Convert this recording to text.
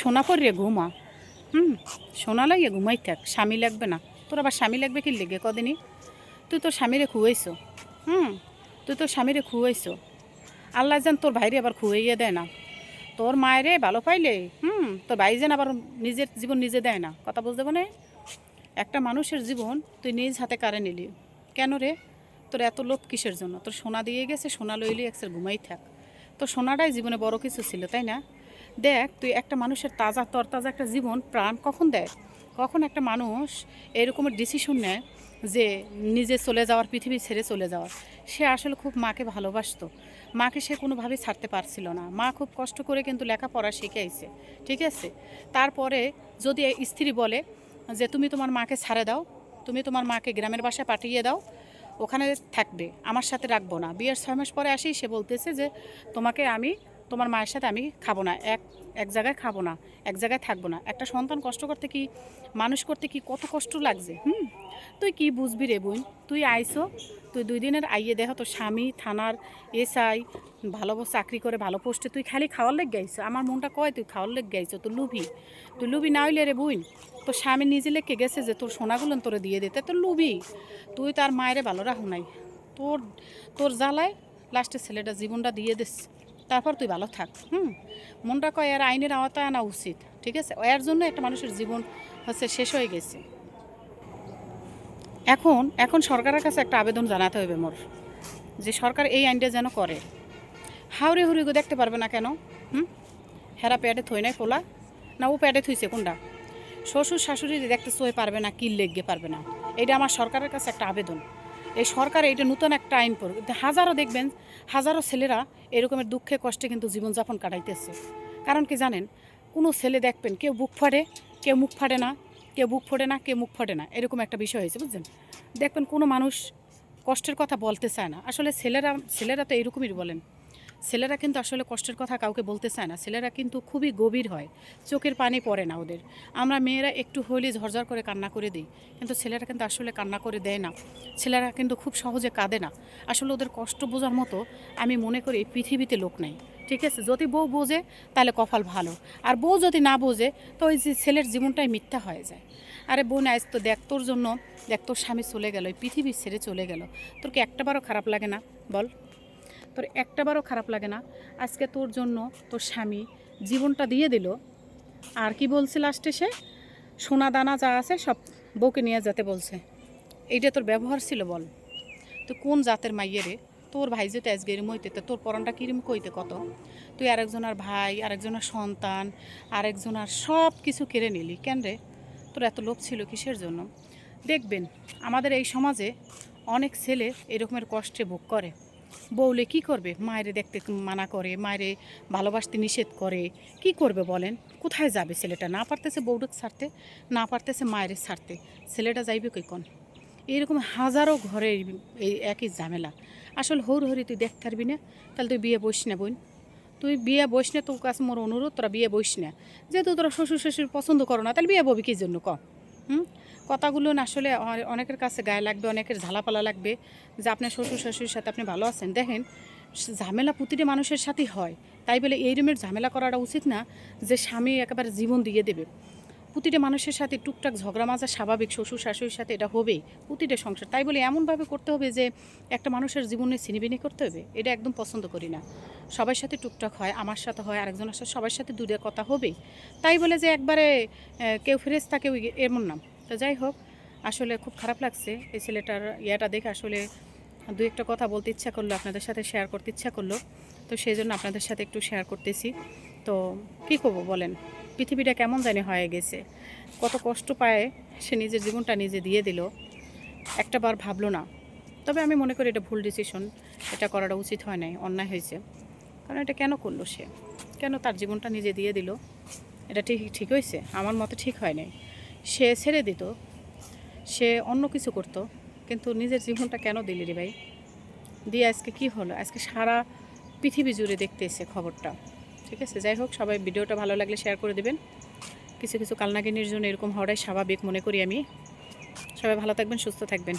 সোনা পরে ঘুমা। হুম, সোনা লাগিয়ে ঘুমাই থাক, স্বামী লাগবে না। তোর আবার স্বামী লাগবে কি লেগে কদিনই? তুই তোর স্বামীরে খুয়াইছো। হুম, তুই তোর স্বামীরে খুয়াইছো। আল্লাহ যেন তোর ভাইরে আবার খুয়াইয়ে দেয় না। তোর মায়েরে ভালো পাইলে, হুম, তোর ভাই যেন আবার নিজের জীবন নিজে দেয় না। কথা বুঝতে মানে একটা মানুষের জীবন তুই নিজ হাতে কারে নিলি? কেন রে? তোর এত লোভ কিসের জন্য? তোর সোনা দিয়ে গেছে, সোনা লইলি একসের ঘুমাই থাক। তোর সোনাটাই জীবনে বড় কিছু ছিল, তাই না? দেখ, তুই একটা মানুষের তাজা, তরতাজা একটা জীবন, প্রাণ কখন দেয় কখন একটা মানুষ এরকমের ডিসিশন নেয় যে নিজে চলে যাওয়ার, পৃথিবী ছেড়ে চলে যাওয়ার? সে আসলে খুব মাকে ভালোবাসতো। মাকে সে কোনোভাবেই ছাড়তে পারছিল না। মা খুব কষ্ট করে কিন্তু লেখাপড়া শিখেছে ঠিক আছে? তারপরে যদি স্ত্রী বলে যে, তুমি তোমার মাকে ছাড়ে দাও, তুমি তোমার মাকে গ্রামের বাসায় পাঠিয়ে দাও, ওখানে থাকবে, আমার সাথে রাখব না। বিয়ের ছয় মাস পরে আসি সে বলতেছে যে, তোমাকে আমি তোমার মায়ের সাথে আমি খাব না। এক এক জায়গায় খাব না, এক জায়গায় থাকব না। একটা সন্তান কষ্ট করতে কি, মানুষ করতে কি কত কষ্ট লাগছে, হুম? তুই কি বুঝবি রে বোন? তুই আইসো, তুই দুই দিনের আইয়ে দেহ, তোর স্বামী, থানার এসআই, ভালো চাকরি করে, ভালো পোস্টে, তুই খালি খাওয়ার লেগ গাইছো আমার মনটা কয়, তুই খাওয়ার লেগ গাইছো তুই লুবি তুই লুবি না হইলে রে বোন, তোর স্বামী নিজে লেগে গেছে যে তোর সোনাগুলো তোরে দিয়ে দিতে তোর লুবি তুই তার মায়েরে ভালো রাখো নাই। তোর তোর জ্বালায় লাস্টে ছেলেটা জীবনটা দিয়ে দিস। তারপর তুই ভালো থাক। হুম? মনটা কয়, এর আইনের আওতায় আনা উচিত। ঠিক আছে? এর জন্য একটা মানুষের জীবন হচ্ছে শেষ হয়ে গেছে। এখন এখন সরকারের কাছে একটা আবেদন জানাতে হবে মোর, যে সরকার এই আইনটা যেন করে। হাওড়ে হুড়িগো দেখতে পারবে না কেন? হুম? হেরা প্যাডে থই নাই পোলা। না, ও প্যাডে থইছে কোনটা শ্বশুর শাশুড়ি দেখতে সই পারবে না কিল লেগে পারবে না। এটা আমার সরকারের কাছে একটা আবেদন। এই সরকার এটা নতুন একটা আইন করবে হাজারো দেখবেন, হাজারো ছেলেরা এরকমের দুঃখে, কষ্টে কিন্তু জীবনযাপন কাটাইতেছে। কারণ কি জানেন, কোনো ছেলে দেখবেন, কেউ বুক ফাটে, কেউ মুখ ফাটে না, কেউ বুক ফোটে না, কেউ মুখ ফোটে না, এরকম একটা বিষয় হয়েছে, বুঝছেন? দেখবেন কোনো মানুষ কষ্টের কথা বলতে চায় না। আসলে ছেলেরা ছেলেরা তো এরকমই বলেন। ছেলেরা কিন্তু আসলে কষ্টের কথা কাউকে বলতে চায় না। ছেলেরা কিন্তু খুবই গভীর হয়। চোখের পানি পড়ে না ওদের। আমরা মেয়েরা একটু হলে ঝরঝর করে কান্না করে দিই। কিন্তু ছেলেরা কিন্তু আসলে কান্না করে দেয় না। ছেলেরা কিন্তু খুব সহজে কাঁদে না। আসলে ওদের কষ্ট বোঝার মতো আমি মনে করি পৃথিবীতে লোক নেই। ঠিক আছে? যদি বউ বোঝে, তাহলে কপাল ভালো। আর বউ যদি না বোঝে, তো ওই যে ছেলের জীবনটাই মিথ্যা হয়ে যায়। আরে বোন, আজ তো দেখ তোর জন্য, দেখ তোর স্বামী চলে গেল পৃথিবী ছেড়ে চলে গেল। তোর কি একটাবারও খারাপ লাগে না? বল। তোর একটাবারও খারাপ লাগে না। আজকে তোর জন্য তোর স্বামী জীবনটা দিয়ে দিল। আর কি বলছে লাস্টে সে? সোনা দানা যা আছে সব বউকে নিয়ে যেতে বলছে। এইটা তোর ব্যবহার ছিল বল। তো কোন জাতের মাইয়ে রে? তোর ভাই যেতে আজকে এরম হইতে তো তোর পরনটা কিরম কইতে কত? তুই আরেকজনের ভাই, আরেকজনের সন্তান, আরেকজনের সব কিছু কেড়ে নিলি। কেন রে? তোর এত লোভ ছিল কিসের জন্য? দেখবেন, আমাদের এই সমাজে অনেক ছেলে এরকমের কষ্টে ভোগ করে। বউলে কি করবে? মায়েরে দেখতে মানা করে, মায়েরে ভালোবাসতে নিষেধ করে, কি করবে বলেন? কোথায় যাবে ছেলেটা? না পারতেছে বউডক ছাড়তে, না পারতেছে মায়ের ছাড়তে, ছেলেটা যাইবে কই কোন? এরকম হাজারো ঘরে এই- একই ঝামেলা। আসলে হৌর হরি তুই দেখতে পারবি না, তাহলে তুই বিয়ে বসিস না বোন। তুই বিয়ে বসিস না, তোর কাছে মোর অনুরোধ, তোরা বিয়ে বসিস না। যেহেতু তোরা শ্বশুর শ্বশুর পছন্দ করো না, তাহলে বিয়ে ববি কি জন্য ক? হুম? কথাগুলো না আসলে অনেকের কাছে গায়ে লাগবে, অনেকের ঝালাপালা লাগবে যে আপনার শ্বশুর শাশুড়ির সাথে আপনি ভালো আছেন। দেখেন ঝামেলা প্রতিটি মানুষের সাথেই হয়। তাই বলে এই রুমের ঝামেলা করাটা উচিত না যে স্বামী একেবারে জীবন দিয়ে দেবে। প্রতিটা মানুষের সাথে টুকটাক ঝগড়া মাজা স্বাভাবিক, শ্বশুর শাশুড়ির সাথে এটা হবেই, প্রতিটা সংসার। তাই বলে এমনভাবে করতে হবে যে একটা মানুষের জীবনে ছিনিবিনি করতে হবে, এটা একদম পছন্দ করি না। সবার সাথে টুকটাক হয়, আমার সাথে হয়, আরেকজনের সাথে, সবার সাথে দুটো কথা হবে তাই বলে যে একবারে কেউ থাকে ওই এমন না। তো যাই হোক, আসলে খুব খারাপ লাগছে এই ছেলেটার ইয়েটা দেখে। আসলে দু একটা কথা বলতে ইচ্ছা করল, আপনাদের সাথে শেয়ার করতে ইচ্ছা করল। তো সেই জন্য আপনাদের সাথে একটু শেয়ার করতেছি। তো কী করব বলেন? পৃথিবীটা কেমন জানি হয়ে গেছে। কত কষ্ট পায় সে নিজের জীবনটা নিজে দিয়ে দিল। একটা বার ভাবলো না। তবে আমি মনে করি এটা ভুল ডিসিশন এটা করাটা উচিত হয় নাই, অন্যায় হয়েছে। কারণ এটা কেন করল সে? কেন তার জীবনটা নিজে দিয়ে দিল? এটা ঠিক ঠিক হয়েছে? আমার মতে ঠিক হয় নাই। সে ছেড়ে দিত। সে অন্য কিছু করতো। কিন্তু নিজের জীবনটা কেন দিলি রে ভাই? দিয়ে আজকে কি হলো? আজকে সারা পৃথিবী জুড়ে দেখতে এসে খবরটা। ঠিক আছে? যাই হোক, সবাই ভিডিওটা ভালো লাগলে শেয়ার করে দেবেন। কিছু কিছু কালনাগিনীর জন্য এরকম হওয়াটাই স্বাভাবিক মনে করি আমি। সবাই ভালো থাকবেন, সুস্থ থাকবেন।